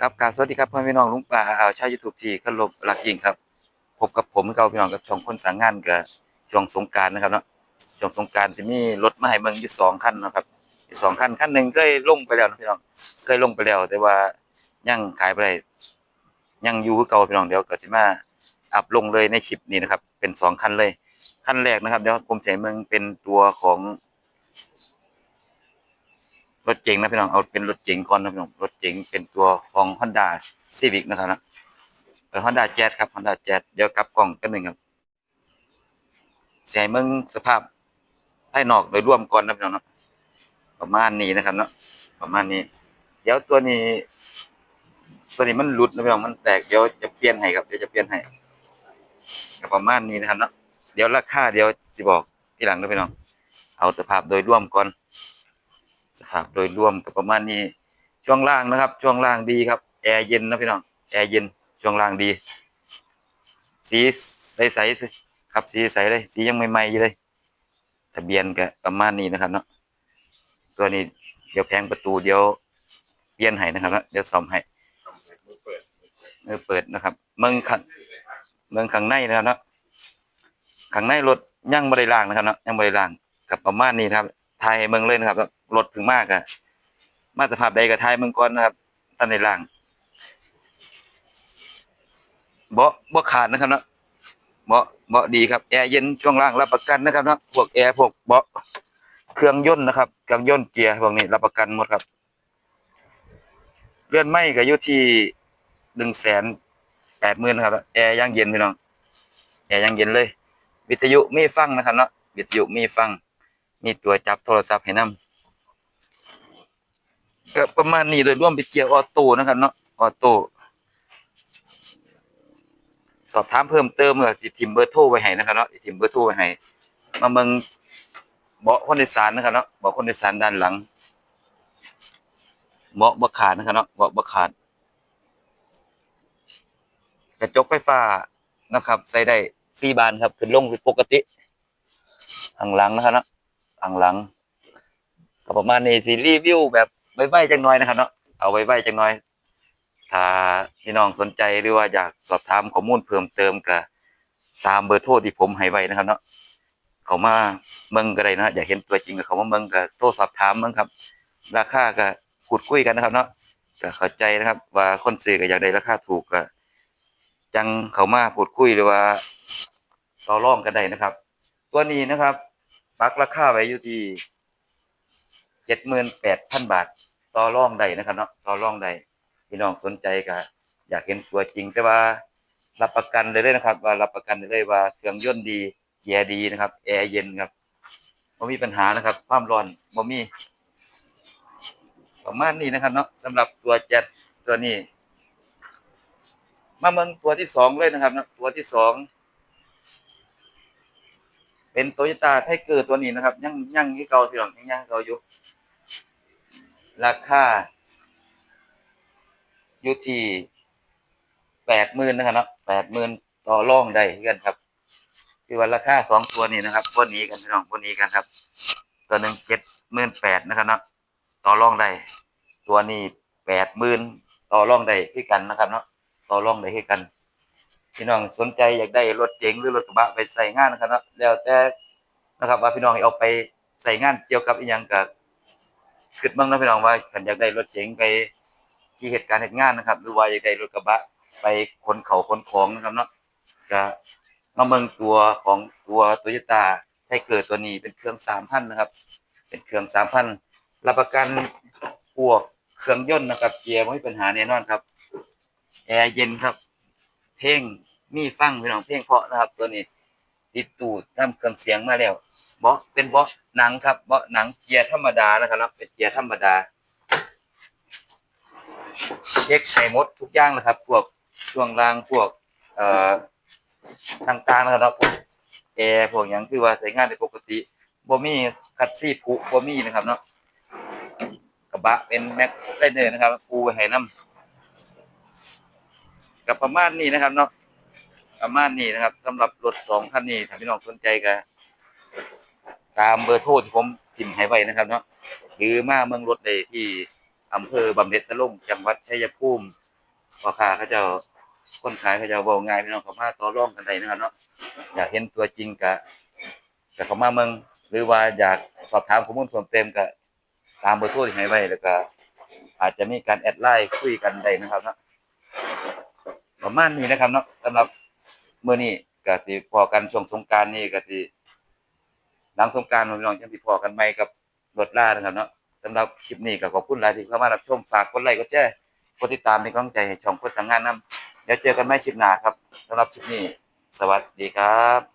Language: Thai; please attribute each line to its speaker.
Speaker 1: ครับการสวัสดีครับพ่อแม่พี่น้องลุงป่าอ่าวชาวยูทูบที่เคารพรักยิงครับพบกับผมเก่าพี่น้องกับช่องคนสร้างงานกับช่วงสงการนะครับเนาะช่วงสงการจะมีรถมาให้เมืองอยู่สองคันนะครับอีกสองคันคันหนึ่งเคยลงไปแล้วนะพี่น้องเคยลงไปแล้ว แต่ว่ายังขายไปได้ยังอยู่คือเก่าพี่น้องเดี๋ยวก็สิมาอัพลงเลยในคลิปนี้นะครับ เป็นสองคันเลยคันแรกนะครับเดี๋ยวผมให้เมืองเป็นตัวของ รถเก๋งนะพี่น้องเอาเป็นรถเก๋งก่อนนะพี่น้องรถเก๋งเป็นตัวของ Honda Civic นะครับนะเออ Honda Jazz ครับ Honda Jazz เดี๋ยวกลับกล้องกันหนึ่งครับเสียเมืองสภาพภายนอกโดยรวมก่อนนะพี่น้องนะประมาณนี้นะครับเนาะประมาณนี้ เดี๋ยวตัวนี้ ตัวนี้มันหลุดนะพี่น้องมันแตกเดี๋ยวจะเปลี่ยนให้ครับเดี๋ยวจะเปลี่ยนให้ก็ประมาณนี้นะครับเนาะเดี๋ยวราคาเดี๋ยวสิบอกที่หลังนะพี่น้อง เอาสภาพโดยรวมก่อน สภาพโดยรวมก็ประมาณนี้ ช่วงล่างนะครับ ช่วงล่างดีครับ แอร์เย็นนะพี่น้อง แอร์เย็น ช่วงล่างดี สีใสๆสครับ สีใสเลย สียังใหม่ๆอยู่เลย ทะเบียนก็ประมาณนี้นะครับเนาะ ตัวนี้เดี๋ยวแพงประตูเดี๋ยวเปลี่ยนให้นะครับเนาะเดี๋ยวซ่อมให้เออเปิดนะครับ เมืองขังเมืองข้างในนะครับเนาะข้างในรถยังไม่ได้ล้างนะครับเนาะยังไม่ได้ล้างกับประมาณนี้ครับ ไทยเมืองเลยนะครับรถถึงมากอะมาตรภาพใดกับไทยเมืองก่อนนะครับท่านในล่างเบาะเบาะขาดนะครับเนาะเบาะเบาะดีครับแอร์เย็นช่วงล่างรับประกันนะครับเนาะพวกแอร์พวกเบาะเครื่องยนต์นะครับเครื่องยนต์เกียร์พวกนี้รับประกันหมดครับ เลื่อนไม้ก็อยู่ที่หนึ่งแสนแปดหมื่นครับแอร์ย่างเย็นพี่น้องแอร์ย่างเย็นเลย วิทยุมีฟังนะครับเนาะวิทยุมีฟัง มีตัวจับโทรศัพท์ให้นำก็ประมาณนี้เลยร่วมไปเกียร์ออโต้นะครับ เนาะออโต้สอบถามเพิ่มเติมก็สิทิมเบอร์โทรไว้ให้นะครับเนาะสิทิมเบอร์โทรไว้ให้มาเมืองเบาะคนโดยสารนะครับเนาะเบาะคนโดยสารด้านหลังเบาะบ่ขาดนะครับเนาะเบาะบ่ขาดกระจกไฟฟ้านะครับ ใส่ได้สี่บานครับ ขึ้นลงเป็นปกติข้างหลังนะครับเนาะ ข้างหลังก็ประมาณนี้สิรีวิวแบบไว้ๆจังน้อยนะครับเนาะเอาไว้ๆจังน้อย ถ้าพี่น้องสนใจหรือว่าอยากสอบถามข้อมูลเพิ่มเติมก็ตามเบอร์โทรที่ผมให้ไว้นะครับเนาะเขามาเมืองก็ได้นะอยากเห็นตัวจริงก็เขามาเมืองก็โทรสอบถามมืองครับ ราคาก็พูดคุยกันนะครับ เนาะก็เข้าใจนะครับ ว่าคนซื้อก็อยากได้ราคาถูกก็จังเขามาพูดคุยหรือว่าต่อรองกันได้นะครับ ตัวนี้นะครับ ปักราคาไว้อยู่ที่เจ็ดหมื่นแปดพันบาท ต่อรองได้นะครับเนาะต่อรองได้พี่น้องสนใจก็อยากเห็นตัวจริงแต่ว่ารับประกันเลยเลยนะครับ ว่ารับประกันได้เลยว่าเครื่องยนต์ดีเกียร์ดีนะครับแอร์เย็นครับไม่มีปัญหานะครับความร้อนไม่มีประมาณนี้นะครับเนาะสำหรับตัวเจ็ดตัวนี้ มาเมืองตัวที่สองเลยนะครับเนาะตัวที่สอง เป็นโตโยต้าไทเกอร์ตัวนี้นะครับยังยังที่เก่าพี่น้องยังยังเก่าอยู่ราคาอยู่ที่แปดหมื่นนะครับเนาะแปดหมื่นต่อรองได้กันครับคือว่าราคาสองตัวนี้นะครับตัวนี้กันพี่น้องตัวนี้กันครับ ตัวหนึ่งเจ็ดหมื่นแปดนะครับเนาะต่อรองได้ตัวนี้แปดหมื่นต่อรองได้คือกันนะครับเนาะต่อรองได้คือกัน พี่น้องสนใจอยากได้รถเจ๋งหรือรถกระบะไปใส่งานนะครับเนาะแล้วแต่นะครับ ว่าพี่น้องเอาไปใส่งานเกี่ยวกับอีหยังกับคิดบ้างนะพี่น้องว่าคันอยากได้รถเจ๋งไปที่เหตุการณ์เหตุงานนะครับ หรือว่าอยากได้รถกระบะไปขนเขาขนของนะครับเนาะก็มาเมืองตัวของตัวโตโยต้าไทเกอร์ตัวนี้เป็นเครื่องสามพันนะครับ เป็นเครื่องสามพันรับประกันพวกเครื่องยนต์นะครับเกียร์ไม่มีปัญหาแน่นอนครับแอร์เย็นครับ เพลงมีฟังพี่น้องเพลงเพราะนะครับ ตัวนี้ ติดตูดทำเครื่องเสียงมาแล้วเบาะเป็นเบาะหนังครับเบาะหนังเกียร์ธรรมดานะครับเนาะเป็นเกียร์ธรรมดา เช็คใช้มดทุกอย่างนะครับ พวกช่วงล่างพวกเอ่อต่างๆนะครับเนาะพวกแอร์พวกอย่างคือว่าใช้งานได้ปกติบ่มีคัดซี่ผุบ่มีนะครับเนาะกระบะเป็นแม็กไลเนอร์นะครับปูไว้ให้น้ำ กับประมาณนี้นะครับเนาะประมาณนี้นะครับสำหรับรถสองคันนี้ถ้าพี่น้องสนใจก็ตามเบอร์โทรที่ผมทิมให้ไว้นะครับ เนาะหรือมาเมืองรถได้ที่อำเภอบำเหน็จตะลุ่งจังหวัดชัยภูมิพ่อค้าเขาเจ้าคนขายเขาเจ้าเว้าง่ายพี่น้องเขามาต่อรองกันได้นะครับเนาะอยากเห็นตัวจริงก็ก็เขามาเมืองหรือว่าอยากสอบถามข้อมูลเพิ่มเติมก็ตามเบอร์โทรที่ให้ไว้แล้วก็อาจจะมีการแอดไลน์คุยกันได้นะครับเนาะ ประมาณนี้นะครับเนาะสำหรับเมื่อนี้กติพอกันช่วงสงการนี่กติหลังสงกานต์พี่น้องจะติพอกันใหม่กับรถล่านะครับเนาะสำหรับคลิปนี้ก็ขอบคุณหลายที่เข้ามารับชมฝากกดไลค์กดแชร์กดติดตามเป็นกำลังใจให้ช่องคนทำงานนํเดี๋ยวเจอกันใหม่คลิปหน้าครับสำหรับคลิปนี้ สวัสดีครับ